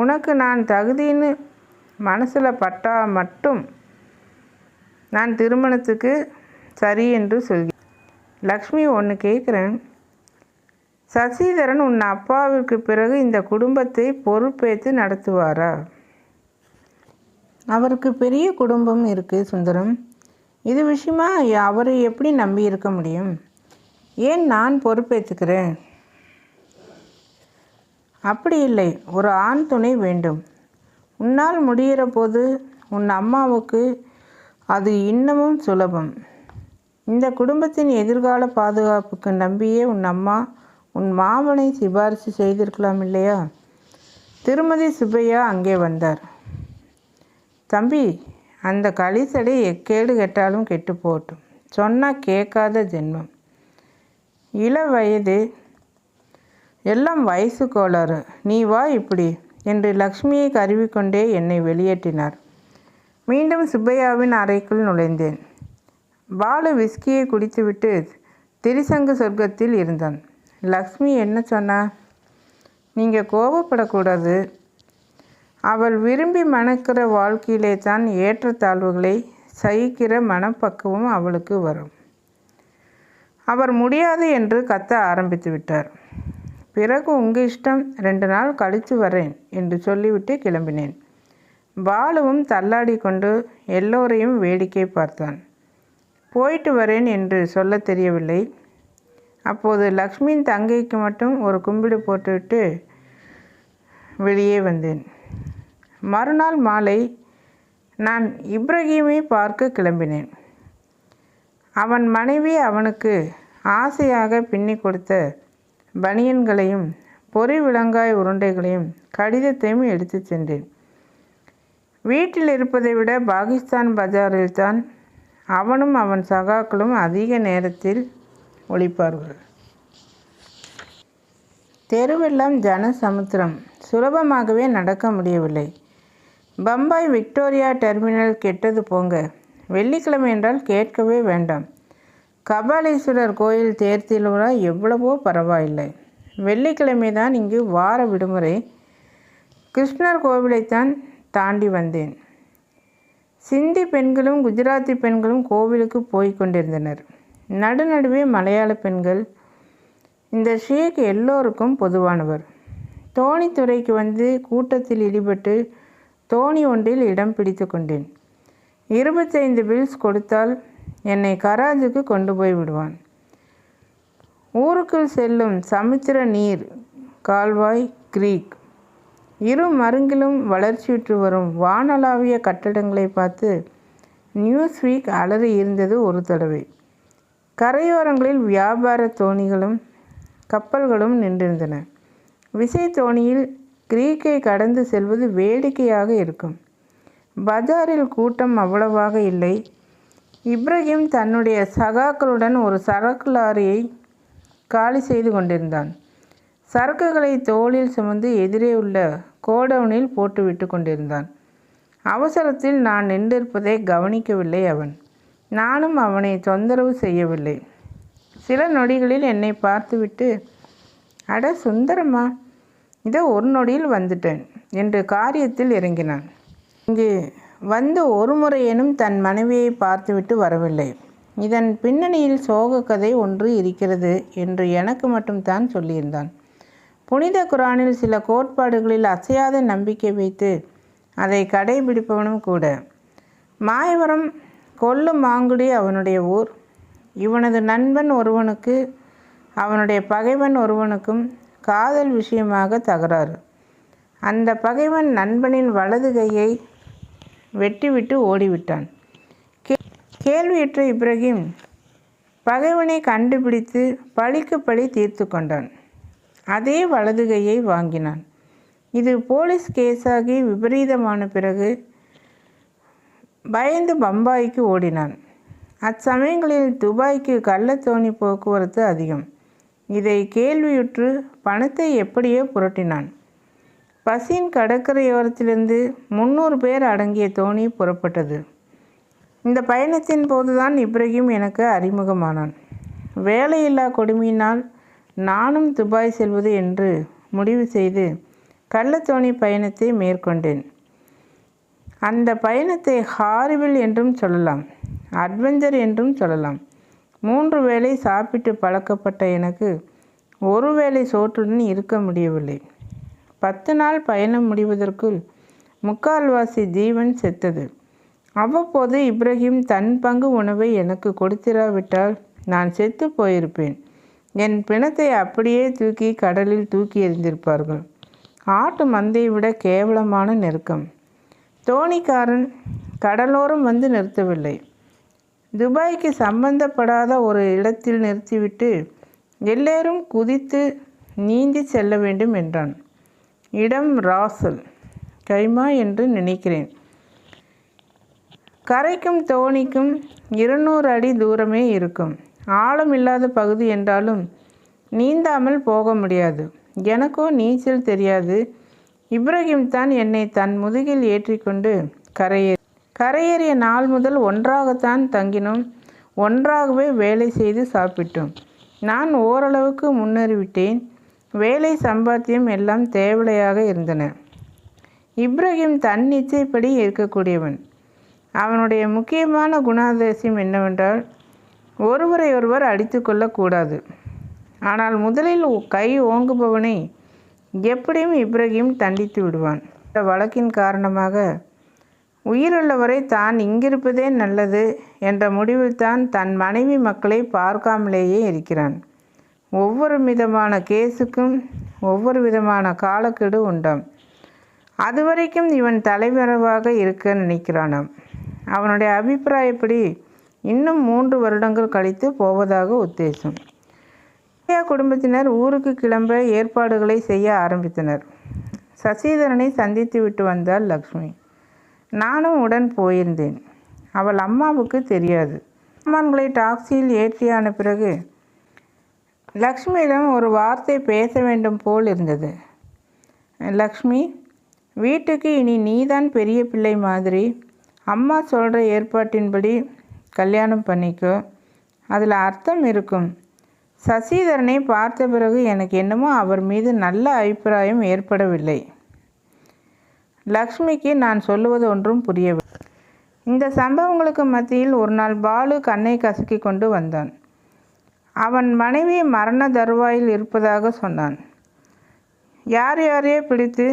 உனக்கு நான் தகுதின்னு மனசில் பட்டால் மட்டும் நான் திருமணத்துக்கு சரி என்று சொல்கிறேன். லக்ஷ்மி ஒன்று கேட்குறேன் சசிதரன் உன் அப்பாவிற்கு பிறகு இந்த குடும்பத்தை பொறுப்பேற்று நடத்துவாரா? அவருக்கு பெரிய குடும்பம் இருக்குது சுந்தரம். இது விஷயமா அவரை எப்படி நம்பி இருக்க முடியும்? ஏன் நான் பொறுப்பேற்றுக்கிறேன் அப்படி இல்லை. ஒரு ஆண் துணை வேண்டும். உன்னால் முடிகிற போது உன் அம்மாவுக்கு அது இன்னமும் சுலபம். இந்த குடும்பத்தின் எதிர்கால பாதுகாப்புக்கு நம்பியே உன் அம்மா உன் மாமனை சிபாரிசு செய்திருக்கலாம் இல்லையா? திருமதி சுப்பையா அங்கே வந்தார். தம்பி அந்த களிசடை எக்கேடு கெட்டாலும் கெட்டு போட்டும் சொன்னால் கேட்காத ஜென்மம். இள வயது எல்லாம் வயசு கோளாறு. நீ வா இப்படி என்று லக்ஷ்மியை கருவிக்கொண்டே என்னை வெளியேற்றினார். மீண்டும் சுப்பையாவின் அறைக்குள் நுழைந்தேன். பாலு விஸ்கியை குடித்துவிட்டு திரிசங்கு சொர்க்கத்தில் இருந்தான். லக்ஷ்மி என்ன சொன்னா? நீங்கள் கோபப்படக்கூடாது. அவள் விரும்பி மணக்கிற வாழ்க்கையிலே தான் ஏற்றத்தாழ்வுகளை சகிக்கிற மனப்பக்குவம் அவளுக்கு வரும். அவர் முடியாது என்று கத்த ஆரம்பித்து விட்டார் பிறகு உங்கள் இஷ்டம் ரெண்டு நாள் கழித்து வரேன் என்று சொல்லிவிட்டு கிளம்பினேன். பாலுவும் தள்ளாடி கொண்டு எல்லோரையும் வேடிக்கை பார்த்தான். போயிட்டு வரேன் என்று சொல்ல தெரியவில்லை. அப்போது லக்ஷ்மியின் தங்கைக்கு மட்டும் ஒரு கும்பிடு போட்டுவிட்டு வெளியே வந்தேன். மறுநாள் மாலை நான் இப்ரஹீமை பார்க்க கிளம்பினேன். அவன் மனைவி அவனுக்கு ஆசையாக பின்னி கொடுத்த பனியன்களையும் பொறி விலங்காய் உருண்டைகளையும் கடிதத்தையும் எடுத்து சென்றேன். வீட்டில் இருப்பதை விட பாகிஸ்தான் பஜாரில்தான் அவனும் அவன் சகாக்களும் அதிக நேரத்தில் ஒழிப்பார்கள். தெருவெல்லாம் ஜன சமுத்திரம் சுலபமாகவே நடக்க முடியவில்லை. பம்பாய் விக்டோரியா டெர்மினல் கெட்டது போங்க. வெள்ளிக்கிழமை என்றால் கேட்கவே வேண்டாம். கபாலீஸ்வரர் கோயில் தேர் திருவிழா எவ்வளவோ பரவாயில்லை. வெள்ளிக்கிழமை தான் இங்கு வார விடுமுறை. கிருஷ்ணர் கோவிலைத்தான் தாண்டி வந்தேன். சிந்தி பெண்களும் குஜராத்தி பெண்களும் கோவிலுக்கு போய் கொண்டிருந்தனர். நடுநடுவே மலையாள பெண்கள். இந்த ஷேக் எல்லோருக்கும் பொதுவானவர். தோணித்துறைக்கு வந்து கூட்டத்தில் ஈடுபட்டு தோணி ஒன்றில் இடம் பிடித்து கொண்டேன். இருபத்தைந்து பில்ஸ் கொடுத்தால் என்னை கராஜுக்கு கொண்டு போய் விடுவான். ஊருக்குள் செல்லும் சமுத்திர நீர் கால்வாய் கிரீக். இரு மருங்கிலும் வளர்ச்சியுற்று வரும் வானளாவிய கட்டடங்களை பார்த்து நியூஸ் வீக் அலறி இருந்தது ஒரு தடவை. கரையோரங்களில் வியாபார தோணிகளும் கப்பல்களும் நின்றிருந்தன. விசை தோணியில் கிரீக்கை கடந்து செல்வது வேடிக்கையாக இருக்கும். பஜாரில் கூட்டம் அவ்வளவாக இல்லை. இப்ராஹிம் தன்னுடைய சகாக்களுடன் ஒரு சரக்கு லாரியை காலி செய்து கொண்டிருந்தான். சரக்குகளை தோளில் சுமந்து எதிரே உள்ள கோடவுனில் போட்டுவிட்டு கொண்டிருந்தான். அவசரத்தில் நான் நின்றிருப்பதை கவனிக்கவில்லை அவன். நானும் அவனை தொந்தரவு செய்யவில்லை. சில நொடிகளில் என்னை பார்த்துவிட்டு அட சுந்தரமா இதோ ஒரு நொடியில் வந்துட்டேன் என்று காரியத்தில் இறங்கினான். இங்கே வந்து ஒரு முறையேனும் தன் மனைவியை பார்த்துவிட்டு வரவில்லை. இதன் பின்னணியில் சோக கதை ஒன்று இருக்கிறது என்று எனக்கு மட்டும்தான் சொல்லியிருந்தான். புனித குரானில் சில கோட்பாடுகளில் அசையாத நம்பிக்கை வைத்து அதை கடைபிடிப்பவனும் கூட. மாயவரம் கொல்லு மாங்குடி அவனுடைய ஊர். இவனது நண்பன் ஒருவனுக்கு அவனுடைய பகைவன் ஒருவனுக்கும் காதல் விஷயமாக தகராறு. அந்த பகைவன் நண்பனின் வலது கையை வெட்டிவிட்டு ஓடிவிட்டான். கே கேள்வியுற்ற இப்ராஹிம் பகைவனை கண்டுபிடித்து பழிக்கு பழி தீர்த்து கொண்டான். அதே வலதுகையை வாங்கினான். இது போலீஸ் கேஸாகி விபரீதமான பிறகு பயந்து பம்பாய்க்கு ஓடினான். அச்சமயங்களில் துபாய்க்கு கள்ளத்தோணி போக்குவரத்து அதிகம். இதை கேள்வியுற்று பணத்தை எப்படியோ புரட்டினான். பசின் கடற்கரையோரத்திலிருந்து முந்நூறு பேர் அடங்கிய தோணி புறப்பட்டது. இந்த பயணத்தின் போதுதான் இப்ராஹிம் எனக்கு அறிமுகமானான். வேலையில்லா கொடுமையினால் நானும் துபாய் செல்வது என்று முடிவு செய்து கள்ளத்தோணி பயணத்தை மேற்கொண்டேன். அந்த பயணத்தை ஹாரிவில் என்றும் சொல்லலாம் அட்வென்ச்சர் என்றும் சொல்லலாம். மூன்று வேளை சாப்பிட்டு பழக்கப்பட்ட எனக்கு ஒரு வேளை சோற்றுடன் இருக்க முடியவில்லை. பத்து நாள் பயணம் முடிவதற்குள் முக்கால்வாசி ஜீவன் செத்தது. அவ்வப்போது இப்ராஹிம் தன் பங்கு உணவை எனக்கு கொடுத்திராவிட்டால் நான் செத்து போயிருப்பேன். என் பிணத்தை அப்படியே தூக்கி கடலில் தூக்கி எறிந்திருப்பார்கள். ஆட்டு மந்தையை விட கேவலமான நெருக்கம். தோணிக்காரன் கடலோரம் வந்து நிறுத்தவில்லை. துபாய்க்கு சம்பந்தப்படாத ஒரு இடத்தில் நிறுத்திவிட்டு எல்லோரும் குதித்து நீந்தி செல்ல வேண்டும் என்றான். இடம் ராசல். கைமா என்று நினைக்கிறேன். கரைக்கும் தோணிக்கும் இருநூறு அடி தூரமே இருக்கும். ஆழம் இல்லாத பகுதி என்றாலும் நீந்தாமல் போக முடியாது. எனக்கோ நீச்சல் தெரியாது. இப்ராஹிம் தான் என்னை தன் முதுகில் ஏற்றிக்கொண்டு கரையே கரையேறிய நாள் முதல் ஒன்றாகத்தான் தங்கினோம். ஒன்றாகவே வேலை செய்து சாப்பிட்டோம். நான் ஓரளவுக்கு முன்னேறிவிட்டேன். வேலை சம்பாத்தியம் எல்லாம் தேவலையாக இருந்தன. இப்ராஹிம் தன் இச்சைப்படி இருக்கக்கூடியவன் அவனுடைய முக்கியமான குணாதிசயம் என்னவென்றால் ஒருவரை ஒருவர் அடித்து கொள்ளக்கூடாது ஆனால் முதலில் கை ஓங்குபவனை எப்படியும் இப்ராஹிம் தண்டித்து விடுவான். இந்த வழக்கின் காரணமாக உயிருள்ளவரை தான் இங்கிருப்பதே நல்லது என்ற முடிவில் தான் தன் மனைவி மக்களை பார்க்காமலேயே இருக்கிறான். ஒவ்வொரு விதமான கேஸுக்கும் ஒவ்வொரு விதமான காலக்கெடு உண்டாம். அதுவரைக்கும் இவன் தலைவரவாக இருக்க நினைக்கிறானாம். அவனுடைய அபிப்பிராயப்படி இன்னும் மூன்று வருடங்கள் கழித்து போவதாக உத்தேசம். குடும்பத்தினர் ஊருக்கு கிளம்ப ஏற்பாடுகளை செய்ய ஆரம்பித்தனர். சசிதரனை சந்தித்து விட்டு வந்தாள் லக்ஷ்மி. நானும் உடன் போயிருந்தேன். அவள் அம்மாவுக்கு தெரியாது. அம்மான்களை டாக்ஸியில் ஏற்றியான பிறகு லக்ஷ்மியிடம் ஒரு வார்த்தை பேச வேண்டும் போல் இருந்தது. லக்ஷ்மி வீட்டுக்கு இனி நீதான் பெரிய பிள்ளை மாதிரி. அம்மா சொல்கிற ஏற்பாட்டின்படி கல்யாணம் பண்ணிக்கோ. அதில் அர்த்தம் இருக்கும். சசிதரனை பார்த்த பிறகு எனக்கு என்னமோ அவர் மீது நல்ல அபிப்பிராயம் ஏற்படவில்லை. லக்ஷ்மிக்கு நான் சொல்லுவது ஒன்றும் புரியவில்லை. இந்த சம்பவங்களுக்கு மத்தியில் ஒரு நாள் பாலு கண்ணை கசக்கி கொண்டு வந்தான். அவன் மனைவி மரண தருவாயில் இருப்பதாக சொன்னான். யார் யாரையே பிடித்து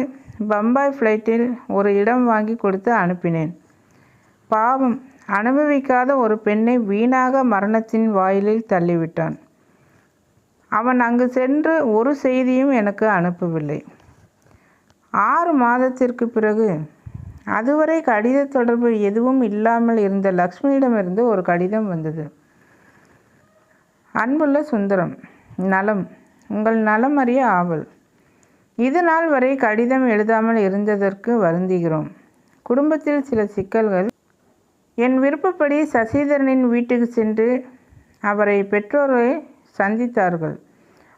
பம்பாய் ஃப்ளைட்டில் ஒரு இடம் வாங்கி கொடுத்து அனுப்பினேன். பாவம் அனுபவிக்காத ஒரு பெண்ணை வீணாக மரணத்தின் வாயிலில் தள்ளிவிட்டான். அவன் அங்கு சென்று ஒரு செய்தியும் எனக்கு அனுப்பவில்லை. ஆறு மாதத்திற்கு பிறகு அதுவரை கடித தொடர்பு எதுவும் இல்லாமல் இருந்த லக்ஷ்மியிடமிருந்து ஒரு கடிதம் வந்தது. அன்புள்ள சுந்தரம் நலம். உங்கள் நலம் அறிய ஆவல். இது நாள் வரை கடிதம் எழுதாமல் இருந்ததற்கு வருந்துகிறோம். குடும்பத்தில் சில சிக்கல்கள். என் விருப்பப்படி சசிதரனின் வீட்டுக்கு சென்று அவரை பெற்றோரை சந்தித்தார்கள்.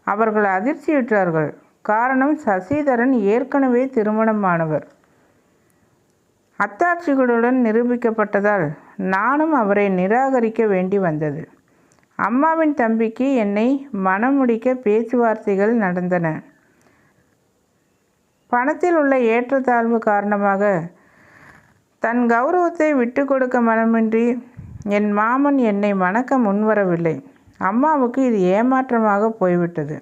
அவர்கள் அதிர்ச்சியுற்றார்கள். காரணம் சசிதரன் ஏற்கனவே திருமணமானவர். அத்தாட்சிகளுடன் நிரூபிக்கப்பட்டதால் நானும் அவரை நிராகரிக்க வேண்டி வந்தது. அம்மாவின் தம்பிக்கு என்னை மனமுடிக்க பேச்சுவார்த்தைகள் நடந்தன. பணத்தில் உள்ள ஏற்றத்தாழ்வு காரணமாக தன் கௌரவத்தை விட்டு கொடுக்க மனமின்றி என் மாமன் என்னை மணக்க முன்வரவில்லை. அம்மாவுக்கு இது ஏமாற்றமாக போய்விட்டது.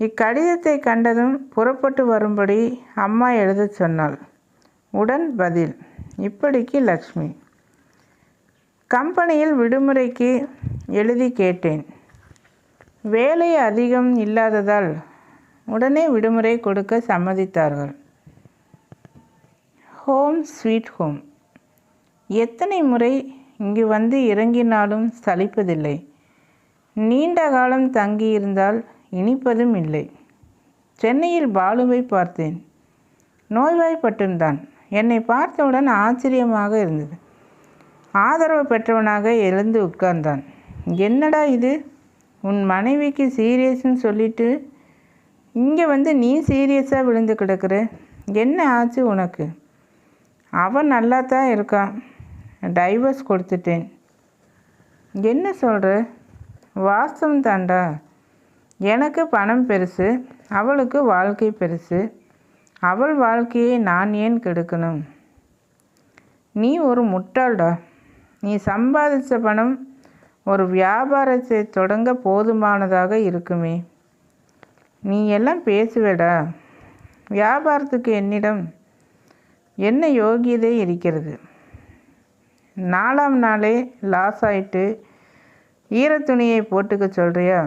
இக்கடிதத்தை கண்டதும் புறப்பட்டு வரும்படி அம்மா எழுதச் சொன்னாள். உடன் பதில். இப்படிக்கு லக்ஷ்மி. கம்பெனியில் விடுமுறைக்கு எழுதி கேட்டேன். வேலை அதிகம் இல்லாததால் உடனே விடுமுறை கொடுக்க சம்மதித்தார்கள். Home sweet home. எத்தனை முறை இங்கு வந்து இறங்கினாலும் சலிப்பதில்லை. நீண்ட காலம் தங்கியிருந்தால் இனிப்பதும் இல்லை. சென்னையில் பாலுவை பார்த்தேன். நோய்வாய்ப்பட்டிருந்தான். என்னை பார்த்தவுடன் ஆச்சரியமாக இருந்தது. ஆதரவு பெற்றவனாக எழுந்து உட்கார்ந்தான். என்னடா இது? உன் மனைவிக்கு சீரியஸ்ன்னு சொல்லிட்டு இங்கே வந்து நீ சீரியஸாக விழுந்து கிடக்குற? என்ன ஆச்சு உனக்கு? அவன் நல்லா தான் இருக்கான். டைவர்ஸ் கொடுத்துட்டேன். என்ன சொல்கிற வாஸ்தவம் தாண்டா எனக்கு பணம் பெருசு அவளுக்கு வாழ்க்கை பெருசு. அவள் வாழ்க்கையை நான் ஏன் கெடுக்கணும்? நீ ஒரு முட்டாள்டா. நீ சம்பாதிச்ச பணம் ஒரு வியாபாரத்தை தொடங்க போதுமானதாக இருக்குமே. நீ எல்லாம் பேசுவேடா. வியாபாரத்துக்கு என்னிடம் என்ன யோகியதை இருக்கிறது? நாலாம் நாளே லாஸ் ஆயிட்டு ஈரத்துணியை போட்டுக்க சொல்கிறியா